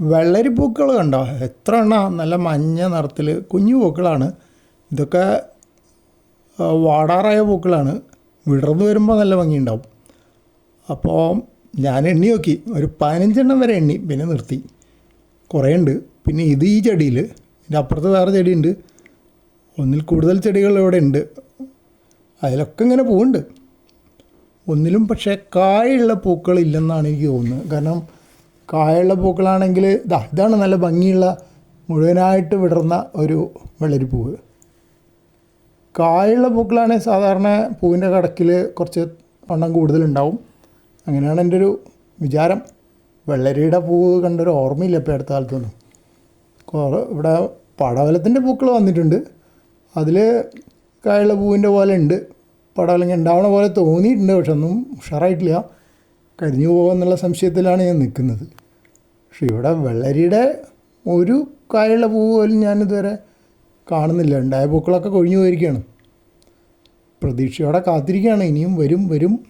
വെള്ളരി പൂക്കൾ കണ്ടോ? എത്ര എണ്ണ? നല്ല മഞ്ഞ നിറത്തിൽ കുഞ്ഞു പൂക്കളാണ്. ഇതൊക്കെ വാടാറായ പൂക്കളാണ്. വിടർന്നു വരുമ്പോൾ നല്ല ഭംഗിയുണ്ടാവും. അപ്പോൾ ഞാൻ എണ്ണി നോക്കി. ഒരു പതിനഞ്ചെണ്ണം വരെ എണ്ണി. പിന്നെ നിർത്തി. കുറേ ഉണ്ട്. പിന്നെ ഇത് ഈ ചെടിയിൽ ഇതിന്റെ അപ്പുറത്ത് വേറെ ചെടിയുണ്ട്. ഒന്നിൽ കൂടുതൽ ചെടികൾ ഇവിടെ ഉണ്ട്. അതിലൊക്കെ ഇങ്ങനെ പൂവുണ്ട്. ഒന്നിലും പക്ഷേ കായുള്ള പൂക്കളില്ലെന്നാണ് എനിക്ക് തോന്നുന്നത്. കാരണം കായുള്ള പൂക്കളാണെങ്കിൽ ഇതാ ഇതാണ് നല്ല ഭംഗിയുള്ള മുഴുവനായിട്ട് വിടർന്ന ഒരു വെള്ളരിപ്പൂവ് കായുള്ള പൂക്കളാണെങ്കിൽ സാധാരണ പൂവിന്റെ കടക്കിൽ കുറച്ച് വണ്ണം കൂടുതലുണ്ടാവും. അങ്ങനെയാണ് എന്റെ ഒരു വിചാരം. വെള്ളരിയുടെ പൂവ് കണ്ടൊരു ഓർമ്മയില്ല ഇപ്പോൾ അടുത്ത കാലത്തൊന്നും. കുറേ ഇവിടെ പടവലത്തിന്റെ പൂക്കൾ വന്നിട്ടുണ്ട്. അതിൽ കായുള്ള പൂവിന്റെ പോലെ ഉണ്ട്. പടവലങ്ങ ഉണ്ടാവണ പോലെ തോന്നിയിട്ടുണ്ട് പക്ഷെ ഒന്നും ഉഷാറായിട്ടില്ല. കരിഞ്ഞു പോകുമെന്നുള്ള സംശയത്തിലാണ് ഞാൻ നിൽക്കുന്നത്. പക്ഷെ ഇവിടെ വെള്ളരിയുടെ ഒരു കായുള്ള പൂവ് പോലും ഞാനിതുവരെ കാണുന്നില്ല. ഉണ്ടായ പൂക്കളൊക്കെ കൊഴിഞ്ഞു പോയിരിക്കുകയാണ്. പ്രതീക്ഷയോടെ കാത്തിരിക്കുകയാണ്. ഇനിയും വരും വരും.